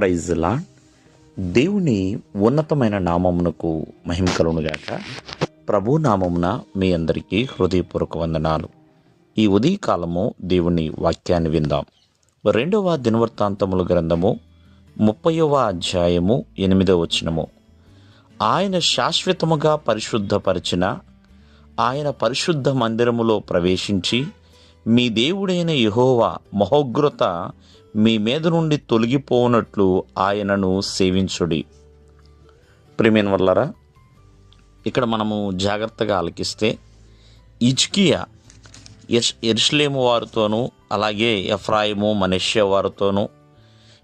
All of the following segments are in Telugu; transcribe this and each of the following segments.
ప్రైజ్లా దేవుని ఉన్నతమైన నామమునకు మహిమ కలుగునుగాక ప్రభు నామమున మీ అందరికీ హృదయపూర్వక వందనాలు. ఈ ఉదయకాలము దేవుని వాక్యాన్ని విందాం. రెండవ దినవృత్తాంతముల గ్రంథము ముప్పైవ అధ్యాయము ఎనిమిదవ వచనము. ఆయన శాశ్వతముగా పరిశుద్ధపరిచిన ఆయన పరిశుద్ధ మందిరములో ప్రవేశించి మీ దేవుడైన యహోవా మహోగ్రత మీ మీద నుండి తొలగిపోనట్లు ఆయనను సేవించుడి. ప్రిమియన్ వల్లరా ఇక్కడ మనము జాగ్రత్తగా ఆలకిస్తే ఇజ్కియా ఎస్ వారితోనూ అలాగే ఎఫ్రాయిము మనెష్య వారితోనూ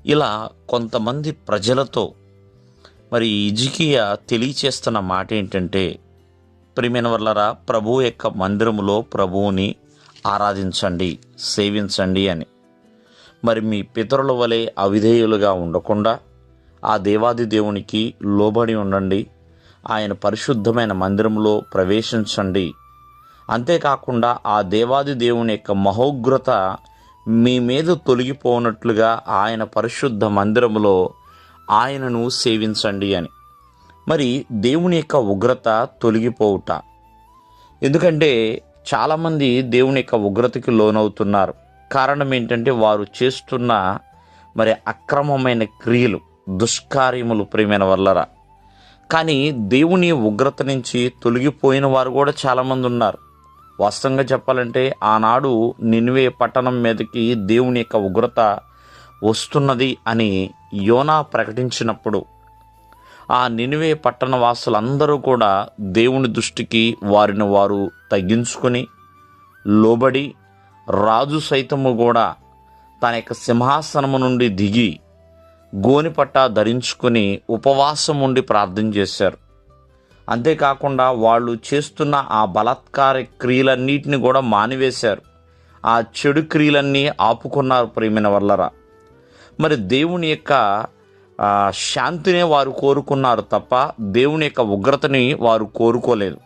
ఇలా కొంతమంది ప్రజలతో మరి ఇజికియా తెలియచేస్తున్న మాట ఏంటంటే ప్రిమియన్ వల్లరా ప్రభు యొక్క మందిరములో ప్రభువుని ఆరాధించండి సేవించండి అని. మరి మీ పితరుల వలె అవిధేయులుగా ఉండకుండా ఆ దేవాది దేవునికి లోబడి ఉండండి ఆయన పరిశుద్ధమైన మందిరంలో ప్రవేశించండి. అంతేకాకుండా ఆ దేవాది దేవుని యొక్క మహోగ్రత మీ మీద తొలగిపోనట్లుగా ఆయన పరిశుద్ధ మందిరములో ఆయనను సేవించండి అని. మరి దేవుని యొక్క ఉగ్రత తొలగిపోవుట. ఎందుకంటే చాలామంది దేవుని యొక్క ఉగ్రతకి లోనవుతున్నారు. కారణం ఏంటంటే వారు చేస్తున్న మరి అక్రమమైన క్రియలు దుష్కార్యములు ప్రేమైన వల్లరా కానీ దేవుని ఉగ్రత నుంచి తొలగిపోయిన వారు కూడా చాలామంది ఉన్నారు. వాస్తవంగా చెప్పాలంటే ఆనాడు నిన్వే పట్టణం మీదకి దేవుని యొక్క ఉగ్రత వస్తున్నది అని యోనా ప్రకటించినప్పుడు ఆ నినివే పట్టణ వాసులందరూ కూడా దేవుని దృష్టికి వారిని వారు తగ్గించుకొని లోబడి రాజు సైతము కూడా తన యొక్క సింహాసనము నుండి దిగి గోనిపట్ట ధరించుకొని ఉపవాసం ఉండి ప్రార్థన చేశారు. అంతేకాకుండా వాళ్ళు చేస్తున్న ఆ బలాత్కార క్రియలన్నిటిని కూడా మానివేశారు. ఆ చెడు క్రియలన్నీ ఆపుకున్నారు ప్రేమిన వల్లరా మరి దేవుని యొక్క శాంతినే వారు కోరుకున్నారు తప్ప దేవుని యొక్క ఉగ్రతని వారు కోరుకోలేదు.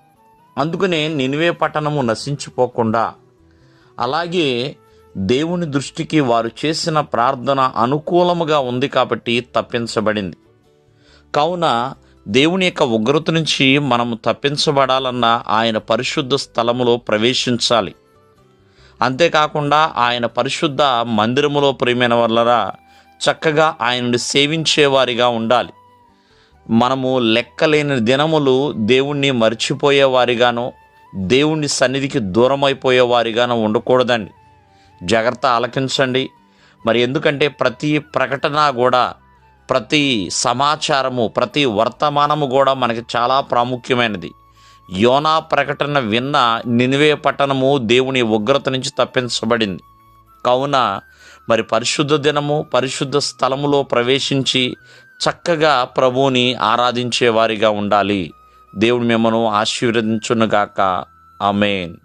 అందుకనే నినివే పట్టణము నశించిపోకుండా అలాగే దేవుని దృష్టికి వారు చేసిన ప్రార్థన అనుకూలముగా ఉంది కాబట్టి తప్పించబడింది. కావున దేవుని యొక్క ఉగ్రత నుంచి మనము తప్పించబడాలన్నా ఆయన పరిశుద్ధ స్థలములో ప్రవేశించాలి. అంతేకాకుండా ఆయన పరిశుద్ధ మందిరములో ప్రేమైన వల్లరా చక్కగా ఆయనను సేవించేవారిగా ఉండాలి. మనము లెక్కలేని దినములు దేవుణ్ణి మర్చిపోయేవారిగానో దేవుణ్ణి సన్నిధికి దూరం అయిపోయేవారిగానో ఉండకూడదండి. జాగ్రత్త ఆలకించండి. మరి ఎందుకంటే ప్రతి ప్రకటన కూడా ప్రతి సమాచారము ప్రతి వర్తమానము కూడా మనకి చాలా ప్రాముఖ్యమైనది. యోనా ప్రకటన విన్న నినివే పట్టణము దేవుని ఉగ్రత నుంచి తప్పించబడింది. కావున మరి పరిశుద్ధ దినము పరిశుద్ధ స్థలములో ప్రవేశించి చక్కగా ప్రభువుని ఆరాధించేవారిగా ఉండాలి. దేవుడు మిమ్మను ఆశీర్వదించునుగాక. ఆమెన్.